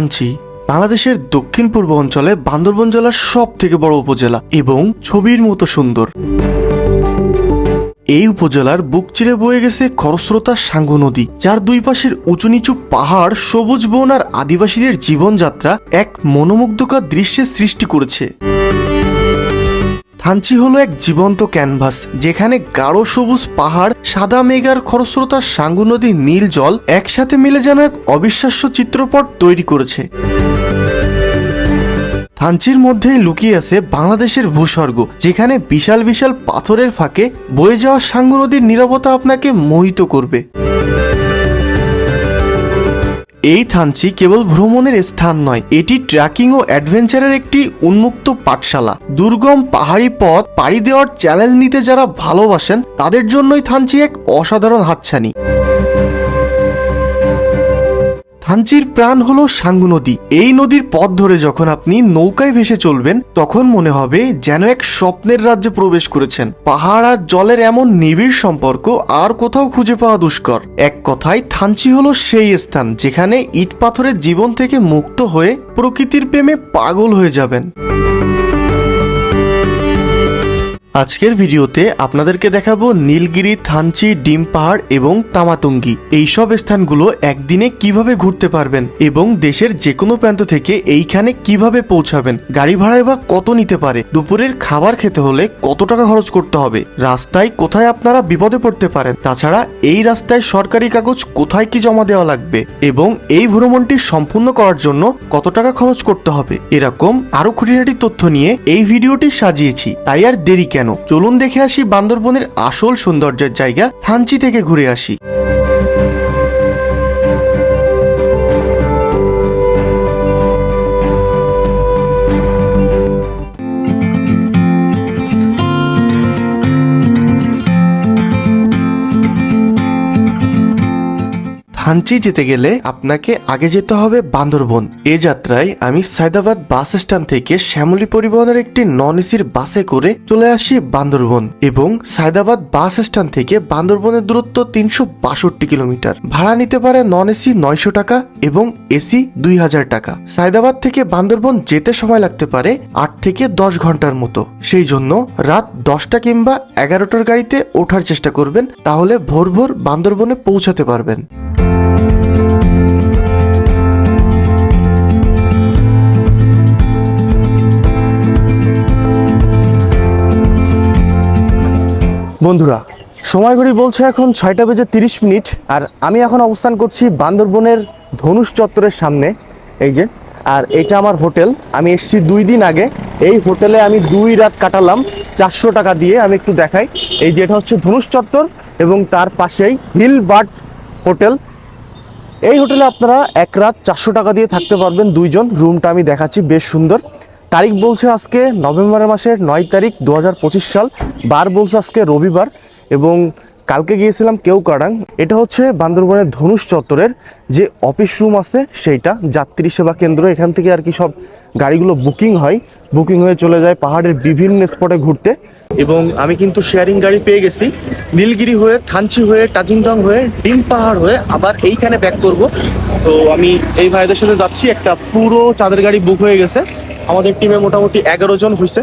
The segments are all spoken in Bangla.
থানচি বাংলাদেশের দক্ষিণ পূর্ব অঞ্চলে বান্দরবন জেলার সব থেকে বড় উপজেলা এবং ছবির মতো সুন্দর। এই উপজেলার বুক চিরে বয়ে গেছে খরস্রোতা সাঙ্গু নদী, যার দুই পাশের উঁচু নিচু পাহাড়, সবুজ বন আর আদিবাসীদের জীবনযাত্রা এক মনোমুগ্ধকর দৃশ্যের সৃষ্টি করেছে। থানচি হলো এক জীবন্ত ক্যানভাস, যেখানে গাঢ় সবুজ পাহাড়, সাদা মেঘার খরস্রোতা, সাঙ্গু নদীর নীল জল একসাথে মিলে যেন এক অবিশ্বাস্য চিত্রপট তৈরি করেছে। থানচির মধ্যেই লুকিয়ে আছে বাংলাদেশের ভূস্বর্গ, যেখানে বিশাল বিশাল পাথরের ফাঁকে বয়ে যাওয়া সাঙ্গু নদীর নীরবতা আপনাকে মোহিত করবে। এই থানচি কেবল ভ্রমণের স্থান নয়, এটি ট্রেকিং ও অ্যাডভেঞ্চারের একটি উন্মুক্ত পাঠশালা। দুর্গম পাহাড়ি পথ পাড়ি দেওয়ার চ্যালেঞ্জ নিতে যারা ভালোবাসেন, তাদের জন্যই থানচি এক অসাধারণ হাতছানি। থানচির প্রাণ হলো সাঙ্গু নদী। এই নদীর পথ ধরে যখন আপনি নৌকায় ভেসে চলবেন, তখন মনে হবে যেন এক স্বপ্নের রাজ্যে প্রবেশ করেছেন। পাহাড় আর জলের এমন নিবিড় সম্পর্ক আর কোথাও খুঁজে পাওয়া দুষ্কর। এক কথায় থানচি হলো সেই স্থান যেখানে ইট পাথরের জীবন থেকে মুক্ত হয়ে প্রকৃতির প্রেমে পাগল হয়ে যাবেন। আজকের ভিডিওতে আপনাদেরকে দেখাবো নীলগিরি, থানচি, ডিম পাহাড় এবং তামাতুঙ্গি। এইসব স্থানগুলো একদিনে কীভাবে ঘুরতে পারবেন এবং দেশের যে কোনো প্রান্ত থেকে এইখানে কীভাবে পৌঁছাবেন, গাড়ি ভাড়ায় বা কত নিতে পারে, দুপুরের খাবার খেতে হলে কত টাকা খরচ করতে হবে, রাস্তায় কোথায় আপনারা বিপদে পড়তে পারেন, তাছাড়া এই রাস্তায় সরকারি কাগজ কোথায় কি জমা দেওয়া লাগবে এবং এই ভ্রমণটি সম্পূর্ণ করার জন্য কত টাকা খরচ করতে হবে, এরকম আরও খুঁটিনাটি তথ্য নিয়ে এই ভিডিওটি সাজিয়েছি, তাই আর দেরি কেন? চলুন দেখে আসি বান্দরবনের আসল সৌন্দর্যের জায়গা থানচি থেকে ঘুরে আসি। থানচি যেতে গেলে আপনাকে আগে যেতে হবে বান্দরবন। এ যাত্রায় আমি সায়দাবাদ বাস স্ট্যান্ড থেকে শ্যামলী পরিবহনের একটি নন এসির বাসে করে চলে আসি বান্দরবন এবং সায়দাবাদ বাস স্ট্যান্ড থেকে বান্দরবনের দূরত্ব তিনশো বাষট্টি কিলোমিটার। ভাড়া নিতে পারে নন এসি নয়শো টাকা এবং এসি দুই হাজার টাকা। সায়দাবাদ থেকে বান্দরবন যেতে সময় লাগতে পারে আট থেকে দশ ঘণ্টার মতো। সেই জন্য রাত দশটা কিংবা এগারোটার গাড়িতে ওঠার চেষ্টা করবেন, তাহলে ভোর ভোর বান্দরবনে পৌঁছাতে পারবেন। বন্ধুরা, সময় ঘড়ি বলছে এখন ছয়টা বেজে তিরিশ মিনিট, আর আমি এখন অবস্থান করছি বান্দরবনের ধনুষ চত্বরের সামনে, এই যে, আর এটা আমার হোটেল, আমি এসেছি দুই দিন আগে, এই হোটেলে আমি দুই রাত কাটালাম, চারশো টাকা দিয়ে, আমি একটু দেখাই, এই যে এটা হচ্ছে ধনুষ চত্বর, এবং তার পাশেই হিল বার্ড হোটেল। এই হোটেলে আপনারা এক রাত চারশো টাকা দিয়ে থাকতে পারবেন দুইজন, রুমটা আমি দেখাচ্ছি, বেশ সুন্দর। তারিখ বলছে আজকে নভেম্বর মাসের নয় তারিখ দু হাজার পঁচিশ সাল, বার বলছে আজকে রবিবার এবং কালকে গিয়েছিলাম কেউ কেউকাডাং। এটা হচ্ছে বান্দরবনের ধনুষ চত্বরের যে অফিস রুম আছে সেইটা, যাত্রী সেবা কেন্দ্র। এখান থেকে আর কি সব গাড়িগুলো বুকিং হয়। বুকিং হয়ে চলে যায় পাহাড়ের বিভিন্ন স্পটে ঘুরতে। এবং আমি কিন্তু শেয়ারিং গাড়ি পেয়ে গেছি। নীলগিরি হয়ে, থানচি হয়ে, টাজিংডং হয়ে, ডিম পাহাড় হয়ে আবার এইখানে ব্যাক করব। তো আমি এই ভাইদের সাথে যাচ্ছি। একটা পুরো চাঁদের গাড়ি বুক হয়ে গেছে। আমাদের টিমে মোটামুটি এগারো জন হয়েছে,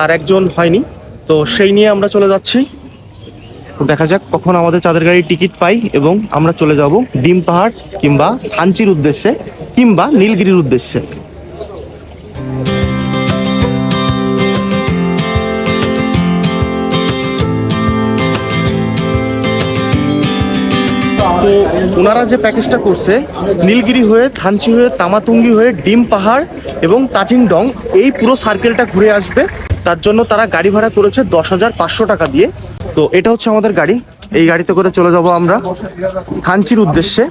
আর একজন হয়নি। তো সেই নিয়ে আমরা চলে যাচ্ছি। দেখা যাক কখন আমাদের চাঁদের গাড়ির টিকিট পাই এবং আমরা চলে যাব ডিম পাহাড় কিংবা থানচির উদ্দেশ্যে কিংবা নীলগিরির উদ্দেশ্যে। ওনারা যে প্যাকেজটা করছে, নীলগিরি হয়ে, থানচি হয়ে, তামাতুঙ্গি হয়ে, ডিম পাহাড় এবং তাজিংডং এই পুরো সার্কেলটা ঘুরে আসবে। তার জন্য তারা গাড়ি ভাড়া করেছে দশ হাজার পাঁচশো টাকা দিয়ে। তো এটা হচ্ছে আমাদের গাড়ি। এই গাড়িতে করে চলে যাব আমরা থানচির উদ্দেশ্যে।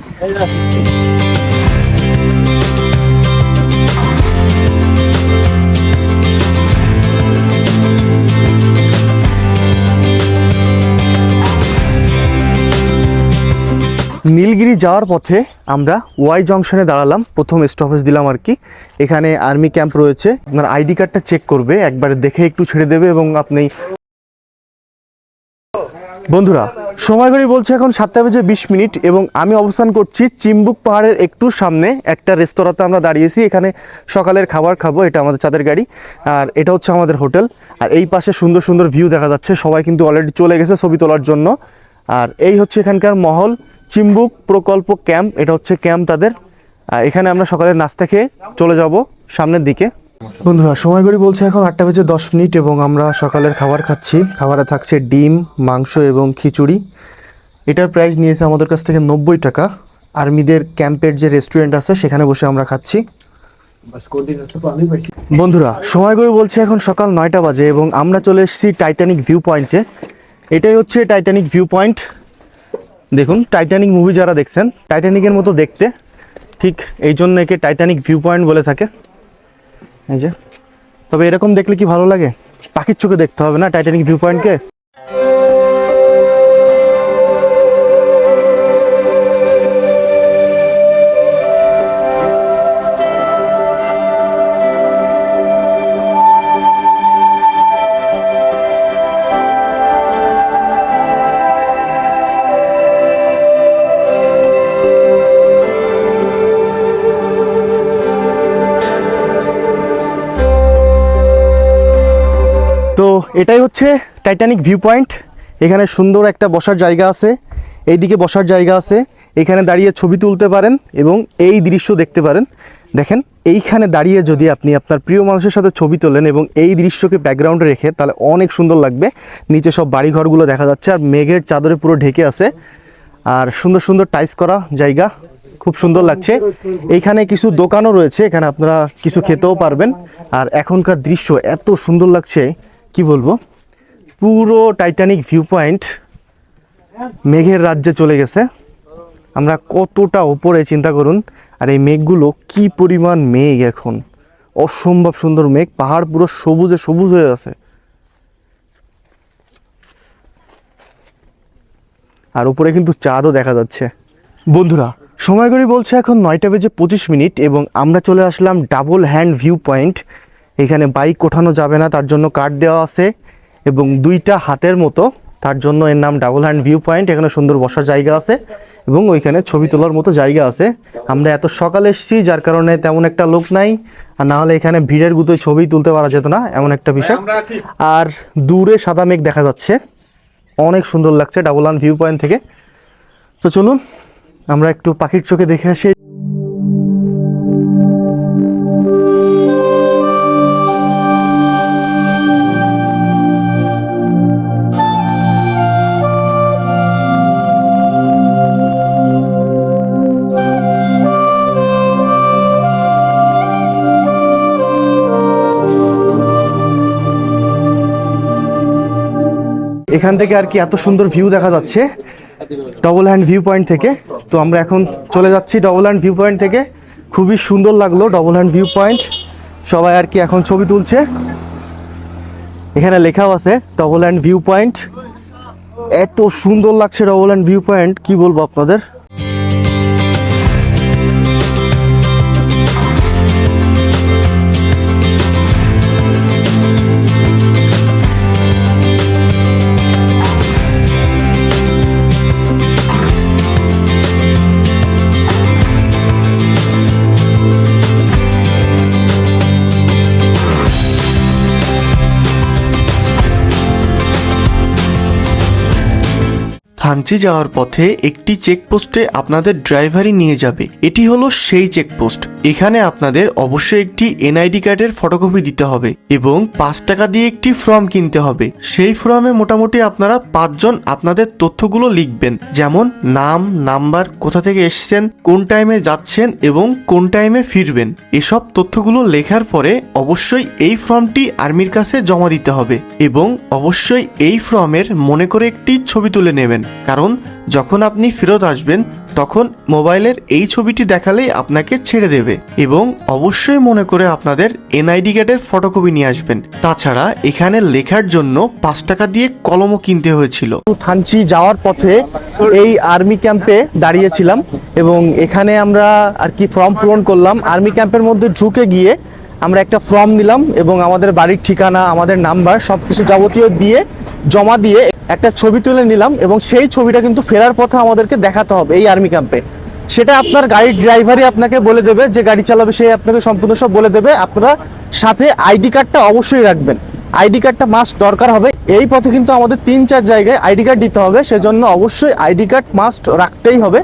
নীলগিরি যাওয়ার পথে আমরা ওয়াই জংশনে দাঁড়ালাম। প্রথম স্টপেজ দিলাম আর কি। এখানে আর্মি ক্যাম্প রয়েছে। আপনার আইডি কার্ডটা চেক করবে, একবার দেখে একটু ছেড়ে দেবে এবং আপনি বন্ধুরা, সময় বলছে এখন সাতটা বেজে বিশ মিনিট এবং আমি অবস্থান করছি চিম্বুক পাহাড়ের একটু সামনে। একটা রেস্তোরাঁতে আমরা দাঁড়িয়েছি। এখানে সকালের খাবার খাব, এটা আমাদের চাঁদের গাড়ি। আর এটা হচ্ছে আমাদের হোটেল। আর এই পাশে সুন্দর সুন্দর ভিউ দেখা যাচ্ছে। সবাই কিন্তু অলরেডি চলে গেছে ছবি তোলার জন্য। আর এই হচ্ছে এখানকার মহল। চিম্বুক প্রকল্প ক্যাম্প, এটা হচ্ছে ক্যাম্প তাদের। এখানে আমরা সকালের নাস্তা খেয়ে চলে যাব সামনের দিকে। বন্ধুরা, সময় ঘড়ি বলছে এখন আটটা বেজে দশ মিনিট এবং আমরা সকালের খাবার খাচ্ছি। খাবারে থাকছে ডিম, মাংস এবং খিচুড়ি। এটার প্রাইস নিয়েছে আমাদের কাছ থেকে নব্বই টাকা। আর্মিদের ক্যাম্পের যে রেস্টুরেন্ট আছে, সেখানে বসে আমরা খাচ্ছি। বন্ধুরা, সময় করে বলছে এখন সকাল নয়টা বাজে এবং আমরা চলে এসেছি টাইটানিক ভিউ পয়েন্টে এটাই হচ্ছে টাইটানিক ভিউ পয়েন্ট দেখুন টাইটানিক মুভি যারা দেখছেন টাইটানিকের মতো দেখতে, ঠিক এই জন্য একে টাইটানিক ভিউ পয়েন্ট বলে থাকে। এই যে, তবে এরকম দেখলে কি ভালো লাগে? পাখির চোখে দেখতে হবে না টাইটানিক ভিউ পয়েন্টকে এটাই হচ্ছে টাইটানিক ভিউ পয়েন্ট এখানে সুন্দর একটা বসার জায়গা আছে। এইদিকে বসার জায়গা আছে। এখানে দাঁড়িয়ে ছবি তুলতে পারেন এবং এই দৃশ্য দেখতে পারেন। দেখেন, এইখানে দাঁড়িয়ে যদি আপনি আপনার প্রিয় মানুষের সাথে ছবি তোলেন এবং এই দৃশ্যকে ব্যাকগ্রাউন্ডে রেখে, তাহলে অনেক সুন্দর লাগবে। নিচে সব বাড়িঘরগুলো দেখা যাচ্ছে আর মেঘের চাদরে পুরো ঢেকে আছে। আর সুন্দর সুন্দর টাইস করা জায়গা, খুব সুন্দর লাগছে। এইখানে কিছু দোকানও রয়েছে, এখানে আপনারা কিছু খেতেও পারবেন। আর এখনকার দৃশ্য এত সুন্দর লাগছে। কি বলব? পুরো টাইটানিক ভিউ পয়েন্ট মেঘের রাজ্যে চলে গেছে। আমরা কতটা ওপরে চিন্তা করুন। আর এই মেঘগুলো কি পরিমাণ মেঘ এখন? অসম্ভব সুন্দর মেঘ। পাহাড় পুরো সবুজে সবুজ হয়ে আছে। আর উপরে কিন্তু চাঁদও দেখা যাচ্ছে। বন্ধুরা, সময় করে বলছে এখন নয়টা বেজে পঁচিশ মিনিট এবং আমরা চলে আসলাম ডাবল হ্যান্ড ভিউ পয়েন্ট এখানে বাইক ওঠানো যাবে না তার জন্য কার্ড দেওয়া আছে এবং দুইটা হাতের মতো তার জন্য এর নাম ডাবল হ্যান্ড ভিউ পয়েন্ট এখানে সুন্দর বসার জায়গা আছে এবং ওইখানে ছবি তোলার মতো জায়গা আছে। আমরা এত সকালে এসেছি যার কারণে তেমন একটা লোক নাই আর না হলে এখানে ভিড়ের গুতোয় ছবি তুলতে পারা যেত না এমন একটা বিষয়। আর দূরে সাদা মেঘ দেখা যাচ্ছে অনেক সুন্দর লাগছে ডাবল হ্যান্ড ভিউ পয়েন্ট থেকে। তো চলুন আমরা একটু পাখির চোখে দেখে আসি। এখান থেকে আর কি এত সুন্দর ভিউ দেখা যাচ্ছে ডবল হ্যান্ড ভিউ পয়েন্ট থেকে। তো আমরা এখন চলে যাচ্ছি ডবল হ্যান্ড ভিউ পয়েন্ট থেকে। খুবই সুন্দর লাগল ডবল হ্যান্ড ভিউ পয়েন্ট সবাই আর কি এখন ছবি তুলছে। এখানে লেখাও আছে ডবল হ্যান্ড ভিউ পয়েন্ট এত সুন্দর লাগছে ডবল হ্যান্ড ভিউ পয়েন্ট কি বলব আপনাদের? থানচি যাওয়ার পথে একটি চেকপোস্টে আপনাদের ড্রাইভারই নিয়ে যাবে। এটি হলো সেই চেকপোস্ট। এখানে আপনাদের অবশ্যই একটি এনআইডি কার্ডের ফটোকপি দিতে হবে এবং পাঁচ টাকা দিয়ে একটি ফর্ম কিনতে হবে। সেই ফর্মে মোটামুটি আপনারা পাঁচজন আপনাদের তথ্যগুলো লিখবেন, যেমন নাম, নাম্বার, কোথা থেকে এসছেন, কোন টাইমে যাচ্ছেন এবং কোন টাইমে ফিরবেন। এসব তথ্যগুলো লেখার পরে অবশ্যই এই ফর্মটি আর্মির কাছে জমা দিতে হবে এবং অবশ্যই এই ফর্মের মনে করে একটি ছবি তুলে নেবেন। কারণ যখন আপনি ফেরত আসবেন, তখন মোবাইলের এই ছবিটি দেখালেই আপনাকে ছেড়ে দেবে এবং অবশ্যই মনে করে আপনাদের এনআইডি কার্ডের ফটোকপি নিয়ে আসবেন। তাছাড়া এখানে লেখার জন্য পাঁচ টাকা দিয়ে কলমও কিনতে হয়েছিল। থানচি যাওয়ার পথে এই আর্মি ক্যাম্পে দাঁড়িয়েছিলাম এবং এখানে আমরা আর কি ফর্ম পূরণ করলাম। আর্মি ক্যাম্পের মধ্যে ঢুকে গিয়ে আমরা একটা ফর্ম নিলাম এবং আমাদের বাড়ির ঠিকানা, আমাদের নাম্বার সব কিছু যাবতীয় দিয়ে জমা দিয়ে একটা ছবি তুলে নিলাম এবং সেই ছবিটা কিন্তু ফেরার পথে আমাদেরকে দেখাতে হবে এই আর্মি ক্যাম্পে। সেটা আপনার গাড়ির ড্রাইভারই আপনাকে বলে দেবে, যে গাড়ি চালাবে সে আপনাকে সম্পূর্ণ সব বলে দেবে। আপনারা সাথে আইডি কার্ডটা অবশ্যই রাখবেন। আইডি কার্ডটা মাস্ট দরকার হবে। এই পথে কিন্তু আমাদের তিন চার জায়গায় আইডি কার্ড দিতে হবে, সেজন্য অবশ্যই আইডি কার্ড মাস্ট রাখতেই হবে।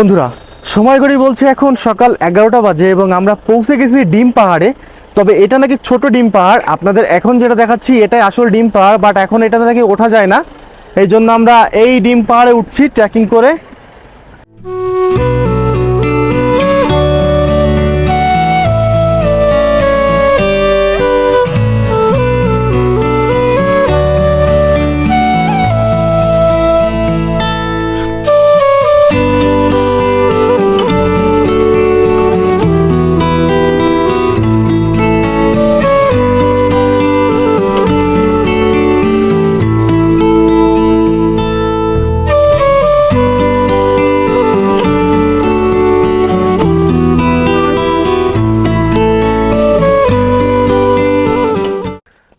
বন্ধুরা, সময় ঘড়ি বলছে এখন সকাল এগারোটা বাজে এবং আমরা পৌঁছে গেছি ডিম পাহাড়ে। তবে এটা নাকি ছোট ডিম পাহাড়, আপনাদের এখন যেটা দেখাচ্ছি এটাই আসল ডিম পাহাড় বাট এখন এটা নাকি ওঠা যায় না। এই জন্য আমরা এই ডিম পাহাড়ে উঠছি ট্রেকিং করে।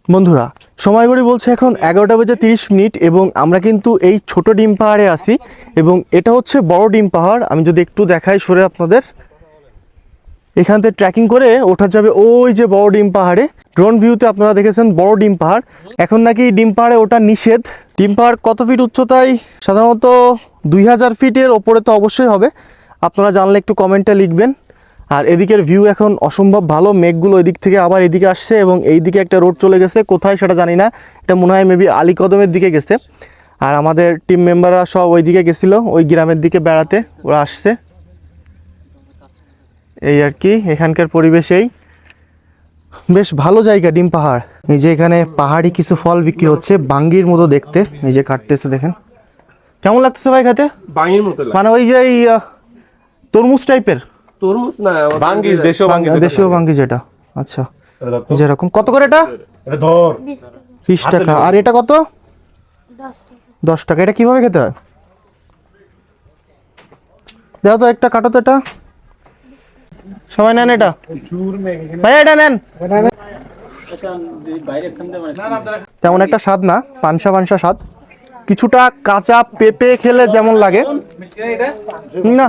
বন্ধুরা, সময় ঘড়ি বলছে এখন এগারোটা বেজে তিরিশ মিনিট এবং আমরা কিন্তু এই ছোট ডিম পাহাড়ে আসি এবং এটা হচ্ছে বড় ডিম পাহাড়। আমি যদি একটু দেখাই সরে আপনাদের। এখান থেকে ট্রেকিং করে ওঠা যাবে ওই যে বড় ডিম পাহাড়ে। ড্রোন ভিউতে আপনারা দেখেছেন বড় ডিম পাহাড়। এখন নাকি ডিম পাহাড়ে ওটা নিষেধ। ডিম পাহাড় কত ফিট উচ্চতায়? সাধারণত দুই হাজার ফিটের ওপরে তো অবশ্যই হবে। আপনারা জানলে একটু কমেন্টে লিখবেন। আর এদিকের ভিউ এখন অসম্ভব ভালো। মেঘগুলো এদিক থেকে আবার এদিকে আসছে এবং এই দিকে একটা রোড চলে গেছে। কোথায় সেটা জানি না। এটা মনে হয় মেবি আলীকদমের দিকে গেছে। আর আমাদের টিম মেম্বাররা সব ওই দিকে গেছিল ওই গ্রামের দিকে বেড়াতে। ওরা আসছে। এই আর কি এখানকার পরিবেশেই বেশ ভালো জায়গা ডিম পাহাড়। এই যে এখানে পাহাড়ি কিছু ফল বিক্রি হচ্ছে বাঙ্গির মতো দেখতে। এই যে কাটতেছে দেখেন। কেমন লাগতেছে ভাই খেতে? বাঙির মতো মানে ওই যে তরমুজ টাইপের তরমুজ? না বাঙ্গি দেশীয় বাঙ্গি দেশীয় বাঙ্গি যেটা। আচ্ছা। যেরকম। কত করে এটা? ধর। বিশ টাকা। আর এটা কত? দশ টাকা। এটা কীভাবে খেতে হয়? দেখো তো একটা কাটো তো এটা। সবাই নেন এটা। ভাই এটা নেন। তেমন একটা স্বাদ না। পানসা পানসা স্বাদ। কিছুটা কাঁচা পেঁপে খেলে যেমন লাগে। না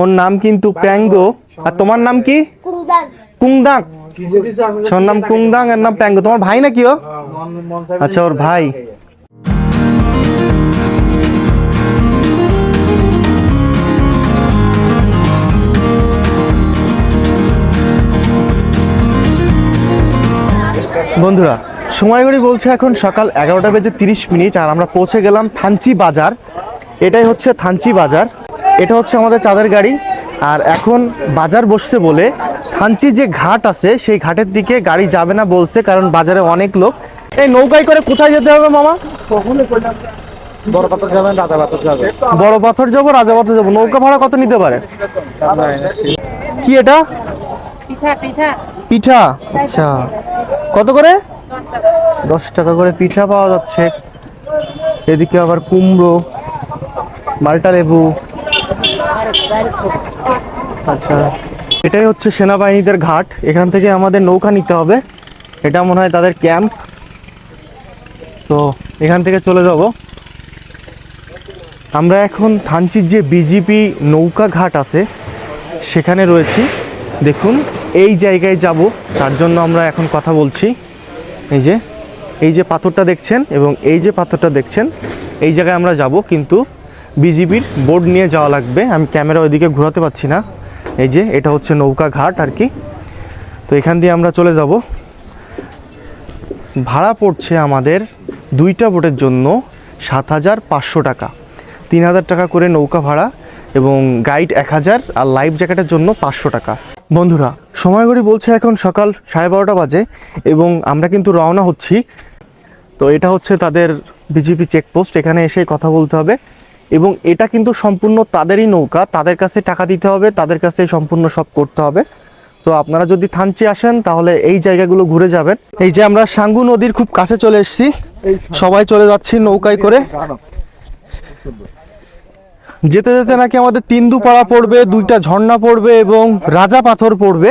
ওর নাম কিন্তু প্যাঙ্গো। আর তোমার নাম কি? কুংদাং। ওর নাম কুংদাং এর নাম প্যাঙ্গো। তোমার ভাই নাকি ও? আচ্ছা ওর ভাই। বন্ধুরা সময় বলছে এখন সকাল এগারোটা বেজে তিরিশ মিনিট আর আমরা পৌঁছে গেলাম থানচি বাজার। এটাই হচ্ছে থানচি বাজার। এটা হচ্ছে আমাদের চাঁদের গাড়ি। আর এখন বাজার বসছে বলে থানচি যে ঘাট আছে সেই ঘাটের দিকে গাড়ি যাবে না বলছে কারণ বাজারে অনেক লোক। এই নৌকায় করে কোথায় যেতে হবে মামা? বড় পাথর যাবেন রাজা পাথর যাবে। বড় পাথর যাব রাজা পাথর যাব। নৌকা ভাড়া কত নিতে পারে? কি এটা? পিঠা পিঠা। পিঠা? আচ্ছা। কত করে? দশ টাকা করে পিঠা পাওয়া যাচ্ছে। এদিকে আবার কুমড়ো। মালটা লেবু। আচ্ছা এটাই হচ্ছে সেনাবাহিনীদের ঘাট। এখান থেকে আমাদের নৌকা নিতে হবে। এটা মনে হয় তাদের ক্যাম্প। তো এখান থেকে চলে যাব। আমরা এখন থানচির যে বিজিপি নৌকা ঘাট আছে, সেখানে রয়েছি। দেখুন, এই জায়গায় যাব। তার জন্য আমরা এখন কথা বলছি। এই যে এই যে পাথরটা দেখছেন এবং এই যে পাথরটা দেখছেন, এই জায়গায় আমরা যাব। কিন্তু বিজিবির বোর্ড নিয়ে যাওয়া লাগবে। আমি ক্যামেরা ওইদিকে ঘোরাতে পারছি না। এই যে, এটা হচ্ছে নৌকা ঘাট আর কি। তো এখান দিয়ে আমরা চলে যাব। ভাড়া পড়ছে আমাদের দুইটা বোটের জন্য সাত হাজার পাঁচশো টাকা। তিন হাজার টাকা করে নৌকা ভাড়া এবং গাইড এক হাজার আর লাইফ জ্যাকেটের জন্য পাঁচশো টাকা। বন্ধুরা, সময় ঘড়ি বলছে এখন সকাল সাড়ে বারোটা বাজে এবং আমরা কিন্তু রওনা হচ্ছি। তো এটা হচ্ছে তাদের বিজেপি চেকপোস্ট। এখানে এসে কথা বলতে হবে। এবং এটা কিন্তু সম্পূর্ণ তাদেরই নৌকা, তাদের কাছে টাকা দিতে হবে, তাদের কাছে সম্পূর্ণ সব করতে হবে। তো আপনারা যদি থানচি আসেন, তাহলে এই জায়গাগুলো ঘুরে যাবেন। এই যে আমরা সাঙ্গু নদীর খুব কাছে চলে এসেছি। সবাই চলে যাচ্ছি নৌকায় করে। যেতে যেতে নাকি আমাদের তিন্দু পাড়া পড়বে, দুইটা ঝর্ণা পড়বে এবং রাজা পাথর পড়বে।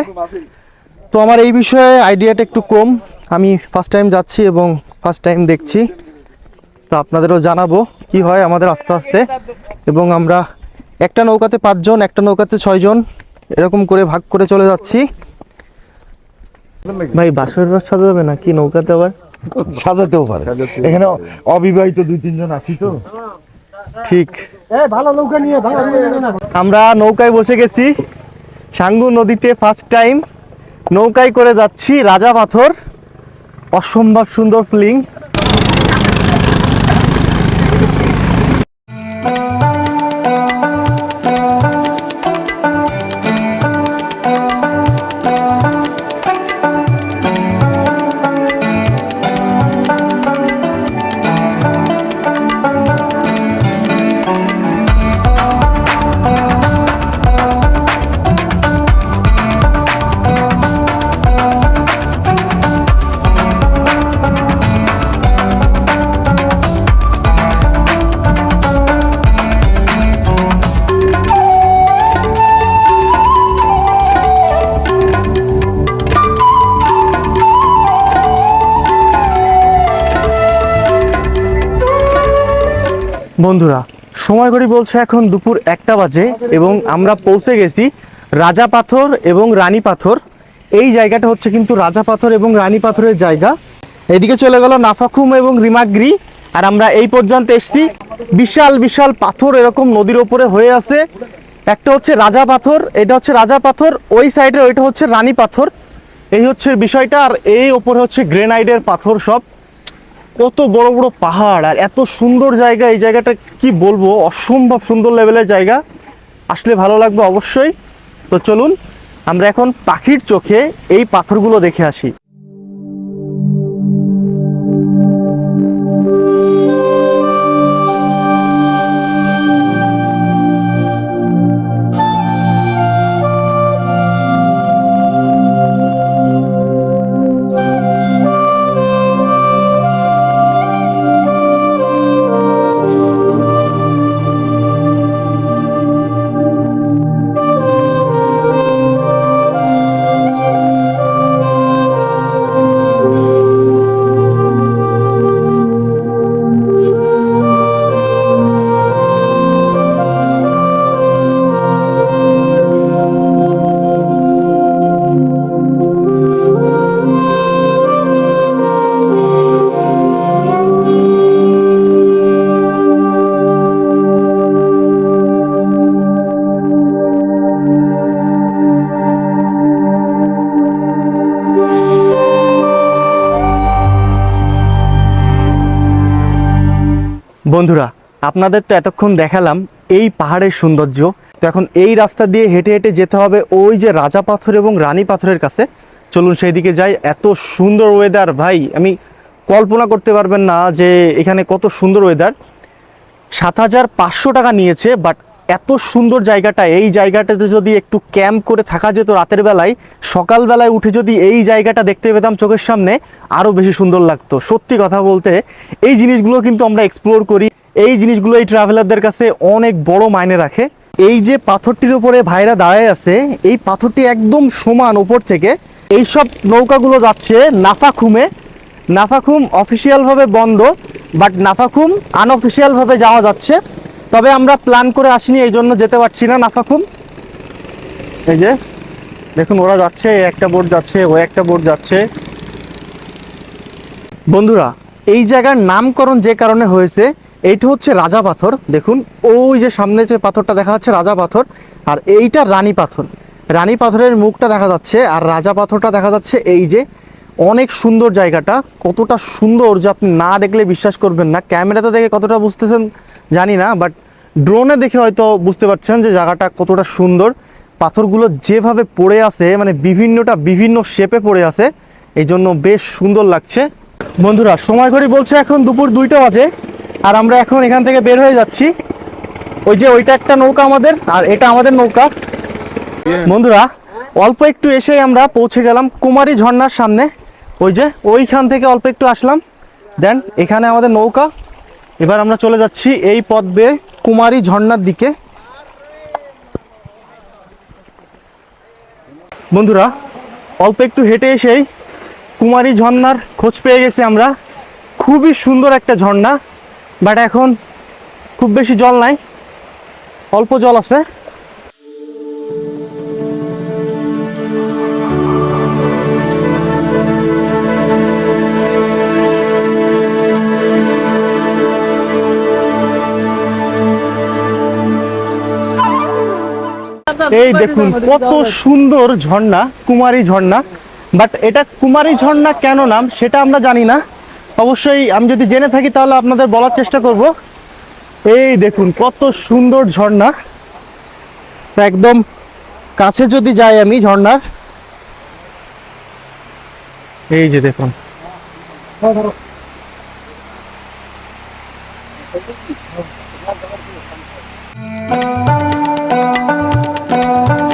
তো আমার এই বিষয়ে আইডিয়াটা একটু কম। আমি ফার্স্ট টাইম যাচ্ছি এবং ফার্স্ট টাইম দেখছি। তো আপনাদেরও জানাব কি হয় আমাদের আস্তে আস্তে। এবং আমরা একটা নৌকাতে পাঁচজন একটা নৌকাতে ছয়জন এরকম করে ভাগ করে চলে যাচ্ছি। ভাই বাসের রাত সাজাবে না কি নৌকাতে আবার? সাজাতেও পারে। এখানে অবিবাহিত দুই তিনজন আছি তো। ঠিক। ভালো নৌকা নিয়ে ভালো আমরা নৌকায় বসে গেছি। সাঙ্গু নদীতে ফার্স্ট টাইম নৌকায় করে যাচ্ছি রাজা পাথর। অসম্ভব সুন্দর ফিলিং বন্ধুরা, সময় ঘড়ি বলছে এখন দুপুর একটা বাজে এবং আমরা পৌঁছে গেছি রাজা পাথর এবং রানী পাথর। এই জায়গাটা হচ্ছে কিন্তু রাজা পাথর এবং রানী পাথরের জায়গা। এদিকে চলে গেল নাফাখুম এবং রিমাগ্রি। আর আমরা এই পর্যন্ত এসছি। বিশাল বিশাল পাথর এরকম নদীর ওপরে হয়ে আছে। একটা হচ্ছে রাজা পাথর, এটা হচ্ছে রাজা পাথর। ওই সাইডে ওইটা হচ্ছে রানী পাথর। এই হচ্ছে বিষয়টা। আর এই ওপরে হচ্ছে গ্রেনাইডের পাথর সব। কত বড় বড় পাহাড় আর এত সুন্দর জায়গা, এই জায়গাটা কি বলব? অসম্ভব সুন্দর লেভেলের জায়গা। আসলে ভালো লাগবে অবশ্যই। তো চলুন, আমরা এখন পাখির চোখে এই পাথরগুলো দেখে আসি। বন্ধুরা, আপনাদের তো এতক্ষণ দেখালাম এই পাহাড়ের সৌন্দর্য। তো এখন এই রাস্তা দিয়ে হেঁটে হেঁটে যেতে হবে ওই যে রাজা পাথর এবং রানী পাথরের কাছে। চলুন সেই দিকে যাই। এত সুন্দর ওয়েদার ভাই, আমি কল্পনা করতে পারবেন না যে এখানে কত সুন্দর ওয়েদার সাত হাজার পাঁচশো টাকা নিয়েছে বাট এত সুন্দর জায়গাটা, এই জায়গাটাতে যদি একটু ক্যাম্প করে থাকা যেত রাতের বেলায়, সকালবেলায় উঠে যদি এই জায়গাটা দেখতে পেতাম চোখের সামনে আরও বেশি সুন্দর লাগতো। সত্যি কথা বলতে, এই জিনিসগুলো কিন্তু আমরা এক্সপ্লোর করি। এই জিনিসগুলো এই ট্রাভেলারদের কাছে অনেক বড় মাইনে রাখে। এই যে পাথরটির উপরে ভাইরা দাঁড়ায় আছে, এই পাথরটি একদম সমান উপর থেকে। এই সব নৌকাগুলো যাচ্ছে নাফাখুমে। নাফাখুম অফিসিয়ালভাবে বন্ধ বাট নাফাখুম আনঅফিসিয়ালভাবে যাওয়া যাচ্ছে। তবে আমরা প্ল্যান করে আসিনি, এই জন্য যেতে পারছি না নাফাখুম এই যে, দেখুন, ওরা যাচ্ছে একটা বোর্ড যাচ্ছে, ও একটা বোর্ড যাচ্ছে। বন্ধুরা, এই জায়গার নামকরণ যে কারণে হয়েছে, এইটা হচ্ছে রাজা পাথর। দেখুন, ওই যে সামনে যে পাথরটা দেখা যাচ্ছে, রাজা পাথর, আর এইটা রানী পাথর। রানী পাথরের মুখটা দেখা যাচ্ছে, আর রাজা পাথরটা দেখা যাচ্ছে এই যে, অনেক সুন্দর জায়গাটা। কতটা সুন্দর যে আপনি না দেখলে বিশ্বাস করবেন না। ক্যামেরাতে দেখে কতটা বুঝতেছেন? জানি না বাট ড্রোনে দেখে হয়তো বুঝতে পারছেন যে জায়গাটা কতটা সুন্দর। পাথরগুলো যেভাবে পড়ে আছে মানে বিভিন্নটা বিভিন্ন শেপে পড়ে আছে, এই জন্য বেশ সুন্দর লাগছে। বন্ধুরা, সময় ঘড়ি বলছে এখন দুপুর দুইটা বাজে, আর আমরা এখন এখান থেকে বের হয়ে যাচ্ছি। ওই যে ওইটা একটা নৌকা আমাদের, আর এটা আমাদের নৌকা। বন্ধুরা, অল্প একটু এসেই আমরা পৌঁছে গেলাম কুমারী ঝর্ণার সামনে। ওই যে ওইখান থেকে অল্প একটু আসলাম, দেন এখানে আমাদের নৌকা। এবার আমরা চলে যাচ্ছি এই পথ বেয়ে কুমারী ঝর্ণার দিকে। বন্ধুরা, অল্প একটু হেঁটে এসেই কুমারী ঝর্ণার খোঁজ পেয়ে গেছি আমরা। খুবই সুন্দর একটা ঝর্ণা, বাট এখন খুব বেশি জল নাই, অল্প জল আছে। এই দেখুন কত সুন্দর ঝর্ণা কুমারী ঝর্ণা। বাট এটা কুমারী ঝর্ণা কেন নাম সেটা আমরা জানি না। অবশ্যই আমি যদি জেনে থাকি তাহলে আপনাদের বলার চেষ্টা করব। এই দেখুন কত সুন্দর ঝর্ণা। একদম কাছে যদি যাই আমি ঝর্ণার। এই যে দেখুন। Música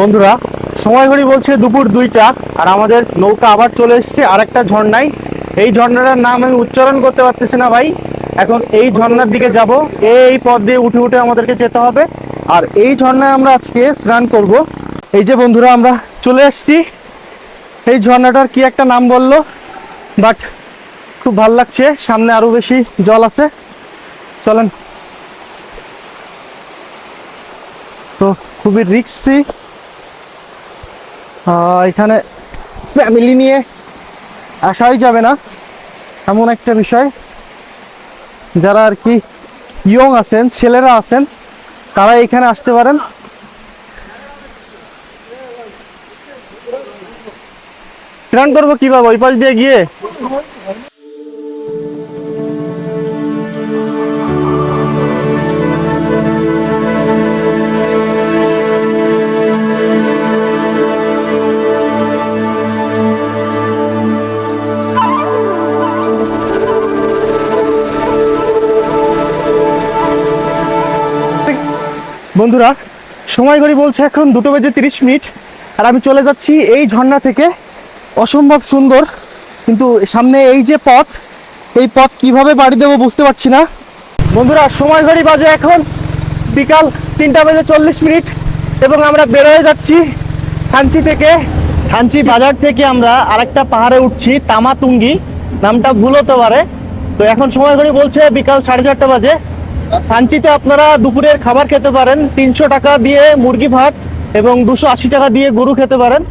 বন্ধুরা, সময় ঘড়ি বলছে দুপুর দুইটা, আর আমাদের নৌকা আবার চলে এসেছে আরেকটা ঝর্ণায়। এই ঝর্ণাটার নাম আমি উচ্চারণ করতে পারতেছি না ভাই। এখন এই ঝর্ণার দিকে যাব, এই পথ দিয়ে উঠে উঠে আমাদেরকে যেতে হবে। আর এই ঝর্ণায় আমরা আজকে স্নান করব। এই যে বন্ধুরা, আমরা চলে এসেছি এই ঝর্ণাটার কি একটা নাম বলল? বাট খুব ভালো লাগছে, সামনে আরও বেশি জল আছে। চলেন। তো খুবই রিক্সি এখানে ফ্যামিলি নিয়ে আসাই যাবে না। এমন একটা বিষয়। যারা আর কি ইয়ং আছেন, ছেলেরা আছেন, তারা এখানে আসতে পারেন। স্নান করব কীভাবে ওই পাশ দিয়ে গিয়ে? বন্ধুরা, সময় ঘড়ি বলছে এখন দুটো বেজে তিরিশ মিনিট, আর আমি চলে যাচ্ছি এই ঝর্ণা থেকে। অসম্ভব সুন্দর, কিন্তু সামনে এই যে পথ, এই পথ কীভাবে বাড়ি দেবো বুঝতে পারছি না। বন্ধুরা, সময় ঘড়ি বাজে এখন বিকাল তিনটা বেজে চল্লিশ মিনিট, এবং আমরা বেরোয় যাচ্ছি থানচি থেকে। থানচি বাজার থেকে আমরা আরেকটা পাহাড়ে উঠছি, তামাতুঙ্গি, নামটা ভুল হতে পারে। তো এখন সময় ঘড়ি বলছে বিকাল সাড়ে চারটা বাজে। থানচিতে আপনারা দুপুরের খাবার খেতে পারেন। তিনশো টাকা দিয়ে মুরগি ভাত এবং দুশো আশি টাকা দিয়ে গরু খেতে পারেন।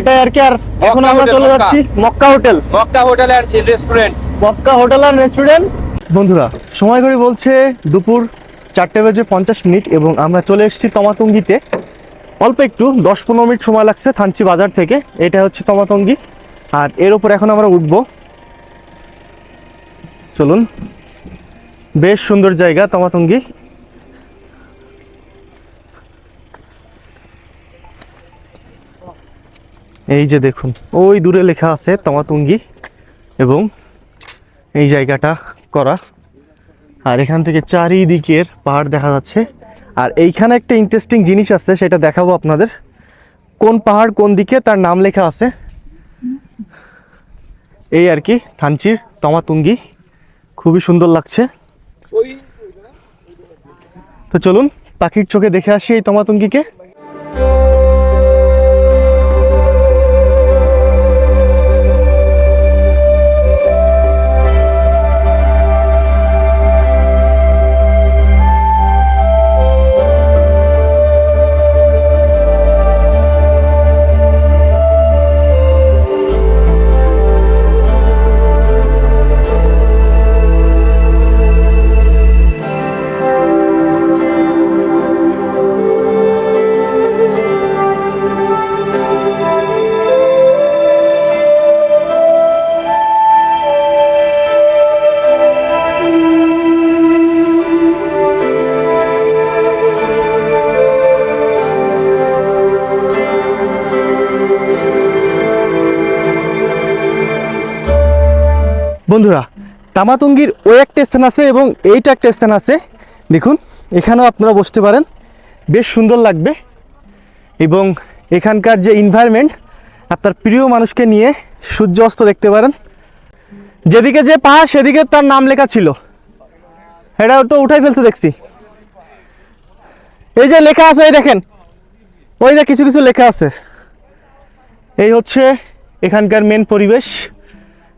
এটাই আর কি আর এখন আমরা চলে যাচ্ছি Mecca hotel. Mecca hotel restaurant Mecca hotel আর রেস্টুরেন্ট বন্ধুরা সময় ঘড়ি বলছে দুপুর চারটে বেজে পঞ্চাশ মিনিট এবং আমরা চলে এসেছি তমাতঙ্গিতে। অল্প একটু দশ পনেরো মিনিট সময় লাগছে থানচি বাজার থেকে। এটা হচ্ছে তমাতঙ্গি। আর এর উপর এখন আমরা উঠব। চলুন। বেশ সুন্দর জায়গা, তমাতঙ্গি। এই যে দেখুন, ওই দূরে লেখা আছে তমাতুঙ্গি এবং এই জায়গাটা করা। আর এখান থেকে চারিদিকের পাহাড় দেখা যাচ্ছে। আর এইখানে একটা ইন্টারেস্টিং জিনিস আছে, সেটা দেখাবো আপনাদের। কোন পাহাড় কোন দিকে, তার নাম লেখা আছে। এই আর কি, থানচির তমাতুঙ্গি। খুবই সুন্দর লাগছে। তো চলুন পাখির চোখে দেখে আসি এই তমাতঙ্গিকে। বন্ধুরা, তামাতুঙ্গির ওই একটা স্থান আছে এবং এইটা একটা স্থান আছে। দেখুন, এখানেও আপনারা বসতে পারেন। বেশ সুন্দর লাগবে। এবং এখানকার যে এনভায়রনমেন্ট আপনার প্রিয় মানুষকে নিয়ে সূর্য অস্ত দেখতে পারেন। যেদিকে যে পাহাড়, সেদিকে তার নাম লেখা ছিল। এটা তো উঠাই ফেলতে দেখছি। এই যে লেখা আছে, এই দেখেন। ওই যে কিছু কিছু লেখা আছে। এই হচ্ছে এখানকার মেন পরিবেশ।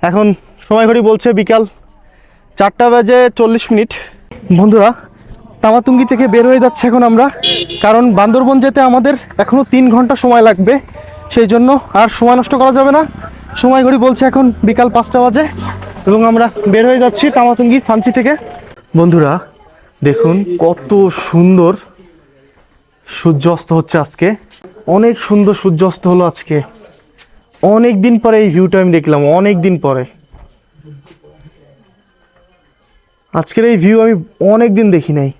এখন সময় ঘড়ি বলছে বিকাল চারটা বাজে চল্লিশ মিনিট। বন্ধুরা, তামাতুঙ্গি থেকে বের হয়ে যাচ্ছে এখন আমরা, কারণ বান্দরবন যেতে আমাদের এখনও তিন ঘণ্টা সময় লাগবে, সেই জন্য আর সময় নষ্ট করা যাবে না। সময় ঘড়ি বলছে এখন বিকাল পাঁচটা বাজে, এবং আমরা বের হয়ে যাচ্ছি তামাতুঙ্গি ফান্সি থেকে। বন্ধুরা, দেখুন কত সুন্দর সূর্য অস্ত হচ্ছে আজকে। অনেক সুন্দর সূর্য অস্ত হলো আজকে। অনেক দিন পরে এই ভিউটা আমি দেখলাম, অনেক দিন পরে। আজকের এই ভিউ আমি অনেক দিন দেখি নাই।